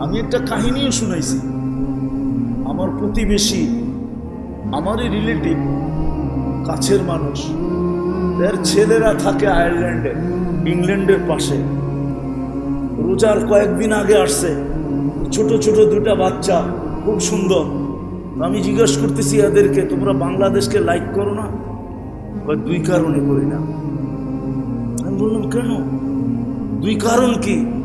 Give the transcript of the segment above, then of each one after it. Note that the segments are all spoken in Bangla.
আমি একটা কাহিনীও শুনাইছি। আমার প্রতিবেশী, আমারই রিলেটিভ কাছের মানুষ। এর ছেলেরা থাকে আয়ারল্যান্ডে, ইংল্যান্ডের পাশে। রোজার কয়েকদিন আগে আসছে। ছোট ছোট দুটা বাচ্চা, খুব সুন্দর। আমি জিজ্ঞেস করতেছি, এদেরকে তোমরা বাংলাদেশকে লাইক করো না? বা দুই কারণে করি না। আমি বললাম, কেন? দুই কারণ কি?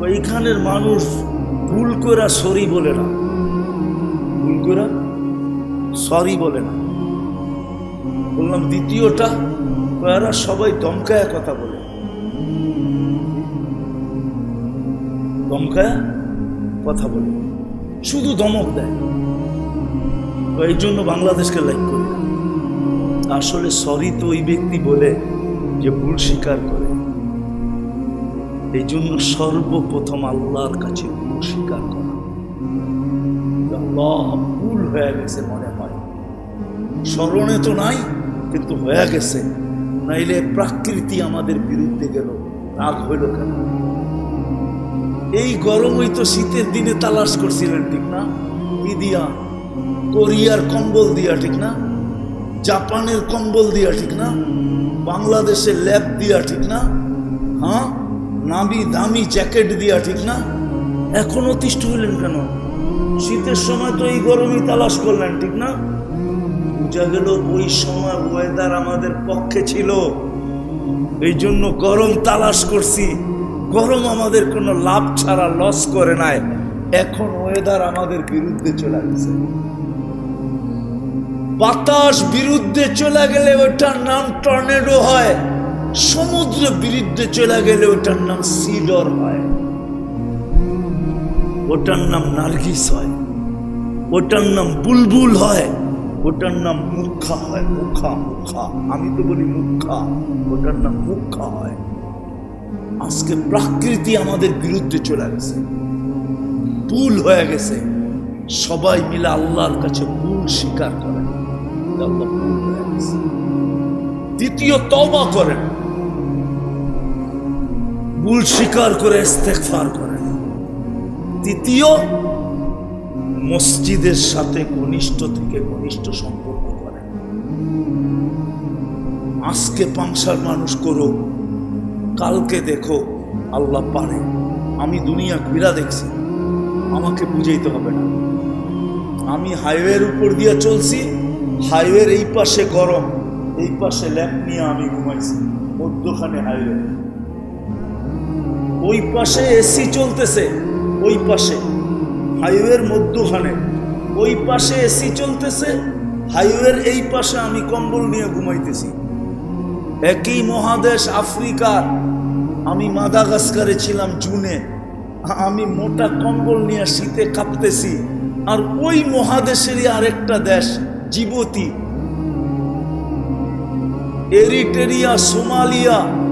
কয়, এখানের মানুষ ভুল করে সরি বলে না। ভুল করে সরি বলে না। বললাম দ্বিতীয়টা এরা সবাই দমকায় কথা বলে। দমকায় কথা বলে। শুধু দমক দেয়। এই জন্য বাংলাদেশকে লাইক করি আসলে সরি তো ওই ব্যক্তি বলে যে ভুল স্বীকার করে। এই জন্য সর্বপ্রথম আল্লাহর কাছে স্বীকার করা। ভুল হয়ে গেছে মনে হয়। স্মরণে তো নাই, কিন্তু হয়ে গেছে। নাইলে প্রাকৃতি আমাদের বিরুদ্ধে গেল, রাগ হইল কেন? এই গরমই তো শীতের দিনে তালাশ করছিলেন, ঠিক না? কি কোরিয়ার কম্বল দিয়া, ঠিক না? জাপানের কম্বল দিয়া, ঠিক না? বাংলাদেশের ল্যাব দিয়া, ঠিক না? হ্যাঁ? নামি দামি জ্যাকেট দিয়া, ঠিক না? এখন অতিষ্ঠ হইলেন কেন? শীতের সময় তো এই গরমই তালাশ করলেন, ঠিক না? বোঝা গেল, ওই সময় ওয়েদার আমাদের পক্ষে ছিল। এই জন্য গরম তালাশ করছি। গরম আমাদের কোনো লাভ ছাড়া লস করে নাই। এখন ওয়েদার আমাদের বিরুদ্ধে চলে গেছে। বাতাস বিরুদ্ধে চলে গেলে ওটার নাম টর্নেডো হয়। সমুদ্র বিরুদ্ধে চলে গেলে ওটার নাম সিডর হয়। ওটার নাম নার্গিস হয়। ওটার নাম বুলবুল হয়। ওটার নাম মুখা হয়। মুখা মুখা। আমি তো বলি মুখা। ওটার নাম মুখা হয়। আজকে প্রাকৃতি আমাদের বিরুদ্ধে চলে গেছে। ভুল হয়ে গেছে। সবাই মিলে আল্লাহর কাছে ভুল স্বীকার করেন। দ্বিতীয় তবা করেন। ভুল স্বীকার করে ইস্তেগফার করেন তৃতীয় মসজিদের সাথে ঘনিষ্ঠ থেকে ঘনিষ্ঠ সম্পর্ক করেন আজকে পাংশার মানুষ করো, কালকে দেখো, আল্লাহ পারে। আমি দুনিয়া ঘুরা দেখছি, আমাকে বুঝাইতে হবে না। আমি হাইওয়ের উপর দিয়ে চলছি, হাইওয়ের এই পাশে গরম, এই পাশে ল্যাম্প নিয়ে আমি ঘুমাইছি, মধ্যখানে হাইওয়ে। ওই পাশে এসি চলতেছে, ওই পাশে। হাইওয়ের মধ্যখানে। ওই পাশে এসি চলতেছে, হাইওয়ের এই পাশে আমি কম্বল নিয়ে ঘুমাইতেছি। একই মহাদেশ আফ্রিকার আমি মাদাগাস্কারে ছিলাম জুনে। আমি মোটা কম্বল নিয়ে শীতে কাঁপতেছি। আর ওই মহাদেশেরই আরেকটা দেশ, জিবতি। এরিটেরিয়া, সোমালিয়া।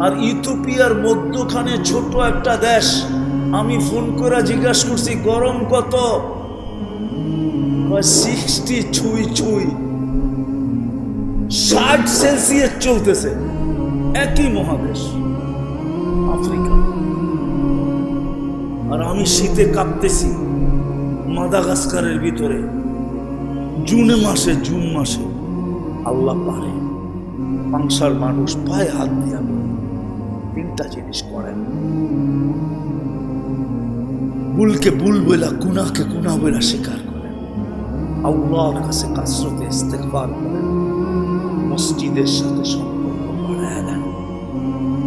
আর ইথোপিয়ার মধ্যখানে ছোট একটা দেশ। আমি ফোন করে জিজ্ঞাসা করছি, গরম কত? সিক্সটি ছুঁই ছুঁই। ষাট সেলসিয়াস চলতেছে। একই মহাদেশ, আফ্রিকা। আর আমি শীতে কাঁপতেছি মাদাগাস্কারের ভিতরে। জুনে মাসে, জুন মাসে, আল্লাহ পারে। পাংসার মানুষ পায়ে হাত দিয়া তিনটা জিনিস করেন। বুলকে বুল বইলা কুনাকে কুনা বইলা স্বীকার করেন। আল্লাহর কাছে কাসরতে ইস্তেকবার করেন। মসজিদের সাথে সম্পর্ক বাড়ায় দেন।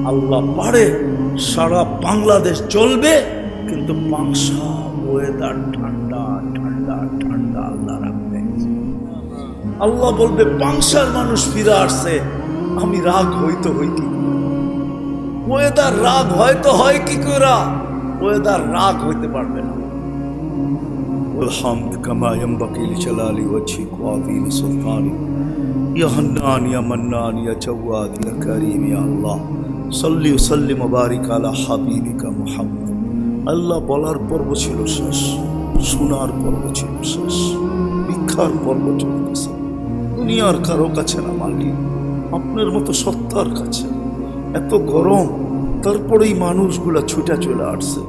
আল্লাহ পারে, সারা বাংলাদেশ চলবে, কিন্তু পাংশা ওয়েদার ঠান্ডা ঠান্ডা ঠান্ডা আল্লাহ রাখবে। আল্লাহ বলবে পাংশার মানুষ ফিরে আসছে। আমি রাগ হইতে হই কি ওয়েদার রাগ হয়তো হয় কি করে ওয়েদার রাগ হইতে পারবে না والحمد كما ينبغي لجلال وجهك وعظيم سلطانك يا حنان يا منان يا جواد يا كريم يا الله صل وسلم وبارك على حبيبك محمد আল্লাহ বলার পর্ব ছিল শেষ শোনার পর্ব ছিল শেষ ভিক্ষার পর্ব চলতেছে দুনিয়ার কারো কাছে না মালিক আপনার মতো সত্তার কাছে এত গরম, তারপরেই মানুষগুলা ছুটা চলে আসছে।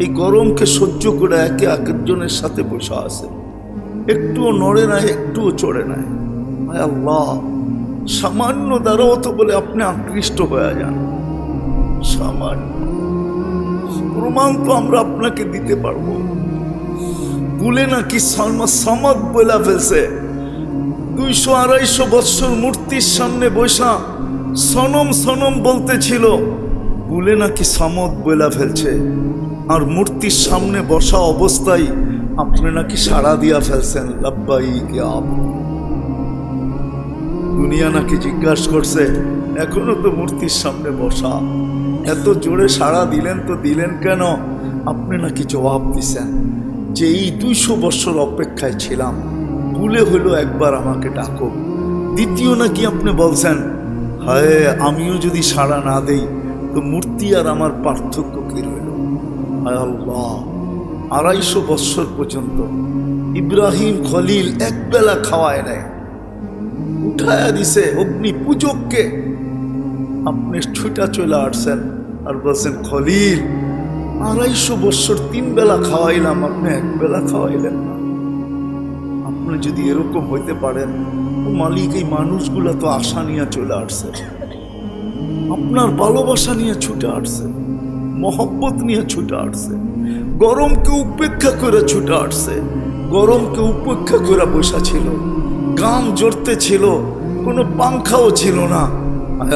এই গরমকে সহ্য করে একে একজনের সাথে বসে আছে। একটুও নড়ে নাই, একটুও চড়ে নাই। আল্লাহ, সামান্য দ্বারাও তো বলে আপনি আকৃষ্ট হয়ে যান। সামান্য। প্রমাণ তো আমরা আপনাকে দিতে পারব। ভুলে নাকি সালমা সামাদ বলা ফেলছে। দুইশো আড়াইশো বৎসর মূর্তির সামনে বসা সনম সনম বলতেছিল ভুলে নাকি সামদ বলা ফেলছে, আর মূর্তির সামনে বসা অবস্থায় আপনি নাকি সাড়া দিয়া ফেলছেন, লাব্বাই দুনিয়া নাকি জিজ্ঞাসা করছে, এখনও তো মূর্তির সামনে বসা, এত জোরে সাড়া দিলেন তো দিলেন কেন? আপনি নাকি জবাব দিছেন, যে এই দুইশো বছর অপেক্ষায় ছিলাম ভুলে হলো একবার আমাকে ডাকো। দ্বিতীয় নাকি আপনি বলছেন হায়, আমিও যদি সাড়া না দেই, তো মূর্তি আর আমার পার্থক্য কি রইল? হায় আল্লাহ, আড়াইশো বৎসর পর্যন্ত ইব্রাহিম খলিল একবেলা খাওয়ায় নেয়। উঠায়া দিছে অগ্নি পূজককে। আপনি ছুটা চলে আসছেন আর বলছেন, খলিল, আড়াইশো বৎসর তিন বেলা খাওয়াইলাম, আপনি এক বেলা খাওয়াইলেন আপনি যদি এরকম হইতে পারেন মালিক, এই মানুষগুলা তো আশা নিয়ে চলে আসছে। আপনার ভালোবাসা নিয়ে ছুটে আসছে। মহব্বত নিয়ে ছুটে আসছে। গরমকে উপেক্ষা করে ছুটে আসছে। গরমকে উপেক্ষা করে বসা ছিল। গাম জড়তে ছিল। কোনো পাংখাও ছিল না।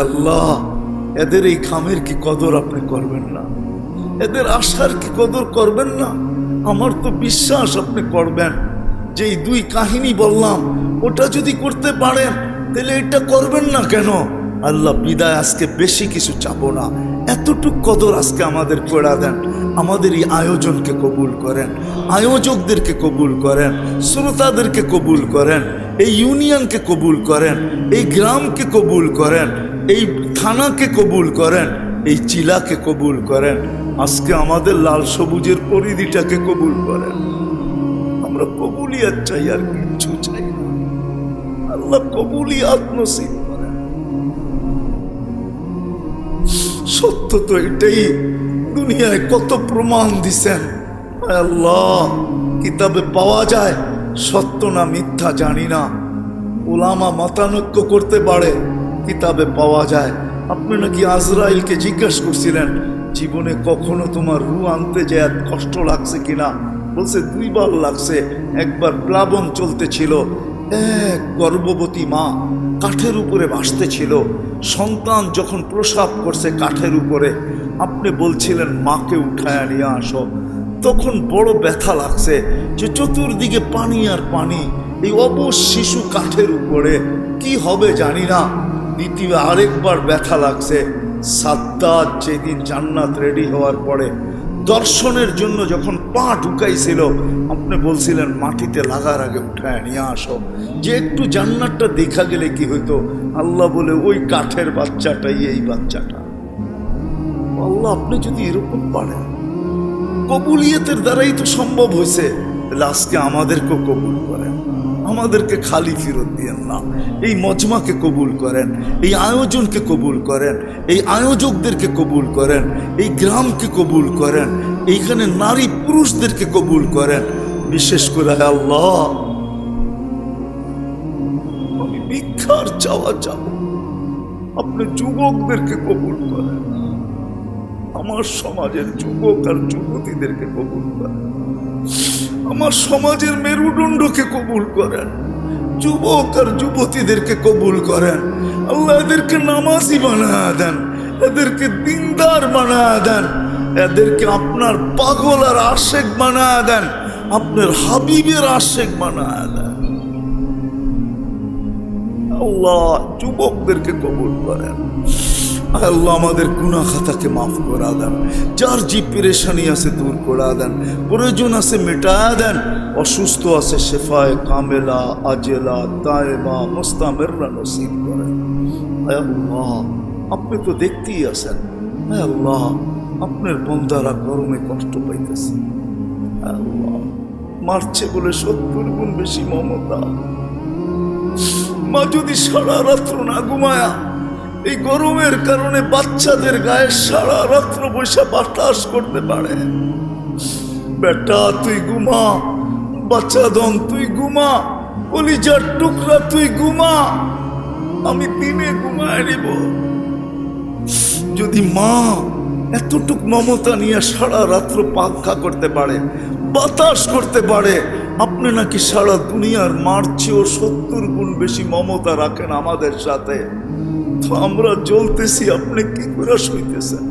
আল্লাহ, এদের এই খামের কি কদর আপনি করবেন না? এদের আশার কি কদর করবেন না? আমার তো বিশ্বাস আপনি করবেন। যে দুই কাহিনী বললাম ওটা যদি করতে পারেন, তাহলে এটা করবেন না কেন? আল্লাহ বিদায়, আজকে বেশি কিছু চাবো না। এতটুক কদর আজকে আমাদের করে দেন। আমাদের এই আয়োজনকে কবুল করেন। আয়োজকদেরকে কবুল করেন। শ্রোতাদেরকে কবুল করেন। এই ইউনিয়নকে কবুল করেন। এই গ্রামকে কবুল করেন। এই থানাকে কবুল করেন। এই চিলাকে কবুল করেন। আজকে আমাদের লাল সবুজের পরিধিটাকে কবুল করেন। আমরা কবুলিয়াত চাই আর না। আল্লাহ কবুলিয়াত নসিব সত্য তো এটাই, দুনিয়ায় কত প্রমাণ দিছেন। আল্লাহ, কিতাবে পাওয়া যায়, সত্য না মিথ্যা জানি না। ওলামা মতানৈক্য করতে পারে, কিতাবে পাওয়া যায়। আপনি নাকি আজরাইলকে জিজ্ঞাসা করছিলেন, জীবনে কখনো তোমার রু আনতে যায় কষ্ট লাগছে কিনা? বলছে, দুইবার লাগছে, একবার প্লাবন চলতেছিল এক গর্ভবতী মা কাঠের উপরে ভাসতেছিল সন্তান যখন প্রসাব করছে কাঠের উপরে, আপনি বলছিলেন, মাকে উঠায় নিয়ে আসো। তখন বড় ব্যথা লাগছে যে চতুর্দিকে পানি আর পানি, এই অবশ শিশু কাঠের উপরে। কি হবে জানি না, দ্বিতীয় আরেকবার ব্যথা লাগছে। সাদ্দাত যেদিন জান্নাত রেডি হওয়ার পরে দর্শনের জন্য যখন পা ঢুকাইছিল, আপনি বলছিলেন, মাটিতে লাগার আগে উঠায় নিয়ে আসো। যে একটু জান্নাতটা দেখা গেলে কি হইতো? আল্লাহ বলে, ওই কাঠের বাচ্চাটাই এই বাচ্চাটা। আল্লাহ, আপনি যদি এরকম পারেন, কবুলিয়তের দ্বারাই তো সম্ভব হয়েছে তাহলে আজকে আমাদেরকেও কবুল করেন। আমাদেরকে খালি ফেরত দিয়েন না। এই মজমাকে কবুল করেন, এই আয়োজনকে কবুল করেন, এই আয়োজকদেরকে কবুল করেন, এই গ্রামকে কবুল করেন, এইখানে নারী পুরুষদেরকে কবুল করেন। বিশেষ করে আল্লাহ, আমি ভিক্ষার চাওয়া চাও আপনি যুবকদেরকে কবুল করেন। আমার সমাজের যুবক আর যুবতীদেরকে কবুল করেন। আমার সমাজের মেরুদণ্ডকে কবুল করেন। যুবক আর যুবতীদেরকে কবুল করেন। আল্লাহ এদেরকে নামাজি বানা দেন, এদেরকে দিনদার বানা দেন, এদেরকে আপনার পাগল আর আশেক বানা দেন, আপনার হাবিবের আশেক বানা দেন। আল্লাহ যুবকদেরকে কবুল করেন। আল্লাহ আমাদের গুনা খাতাকে মাফ করা দেন, যার যে পেরেশানি আছে দূর করা দেন, প্রয়োজন আছে মেটা দেন, অসুস্থ আছে শেফায় কামেলা, আজেলা তায়েবা মোস্তামেররা নসিব করেন। আল্লাহ, আপনি তো দেখতেই আছেন। আল্লাহ, আপনার বন্ধারা গরমে কষ্ট পাইতেছে। আল্লাহ, মারছে বলে সত্তর গুণ বেশি মমতা। মা যদি সারা রাত্র না ঘুমায়া এই গরমের কারণে বাচ্চাদের গায়ে সারা রাত্র বৈশা বাতাস করতে পারে। বেটা, তুই ঘুমা। বাচ্চা দম তুই ঘুমা। কলিজার টুকরা, তুই ঘুমা। আমি দিনে ঘুমায় নিব। যদি মা এতটুক মমতা নিয়ে সারা রাত্র পাখা করতে পারে, বাতাস করতে পারে, আপনি নাকি সারা দুনিয়ার মার চেয়েও সত্তর গুণ বেশি মমতা রাখেন আমাদের সাথে। আমরা জ্বলতেছি, আপনি কি করে সইতেছেন?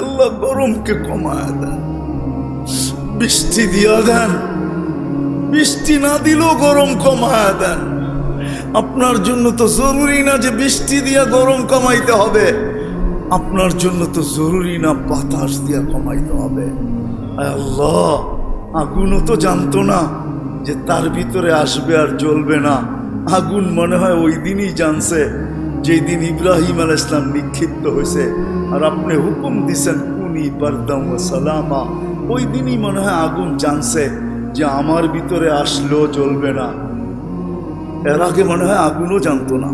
আল্লাহ গরমকে কমায় দেন, বৃষ্টি দিয়া দেন, বৃষ্টি না দিলেও গরম কমায় দেন। আপনার জন্য তো জরুরি না যে বৃষ্টি দিয়া গরম কমাইতে হবে, আপনার জন্য তো জরুরি না বাতাস দিয়া কমাইতে হবে। আল্লাহ, আগুনও তো জানতো না যে তার ভিতরে আসবে আর জ্বলবে না। আগুন মনে হয় ওই দিনই জানছে যেই দিন ইব্রাহিম আল ইসলাম নিক্ষিপ্ত হয়েছে। আর আপনি হুকুম দিছেন, কুনি বারদাম সালামা। ওই দিনই মনে হয় আগুন জানছে যে আমার ভিতরে আসলেও জ্বলবে না। এর আগে মনে হয় আগুনও জানতো না।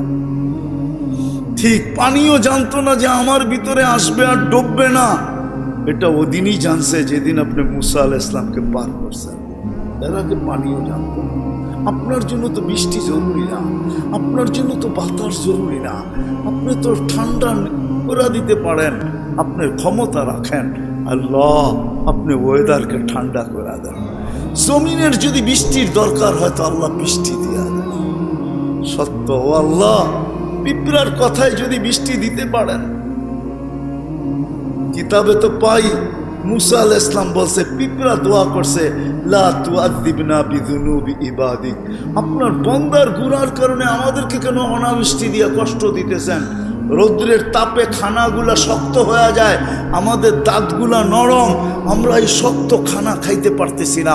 ঠিক পানিও জানতো না যে আমার ভিতরে আসবে আর ডুববে না। এটা ওদিনই জানছে যেদিন আপনি মুসা আল ইসলামকে পার করছেন। এর আগে পানিও জানতো আপনার জন্য তো বৃষ্টি জরুরি না, আপনার জন্য তো বাতাস জরুরি না। আপনি তো ঠান্ডা করে দিতে পারেন আপনার ক্ষমতা রাখেন। আল্লাহ আপনি ওয়েদারকে ঠান্ডা করে দেন। জমিনের যদি বৃষ্টির দরকার হয় তো আল্লাহ বৃষ্টি দিয়া দেন। সত্য, ও আল্লাহ, পিঁপড়ার কথায় যদি বৃষ্টি দিতে পারেন, কিতাবে তো পাই মুসা আল ইসলাম বলছে, পিঁপড়া দোয়া করছে আপনার বন্দার গুড়ার কারণে আমাদেরকে কেন অনাবৃষ্টি দিয়ে কষ্ট দিতেছেন? রৌদ্রের তাপে খানাগুলা শক্ত হয়ে যায়, আমাদের দাঁতগুলা নরম, আমরা এই শক্ত খানা খাইতে পারতেছি না।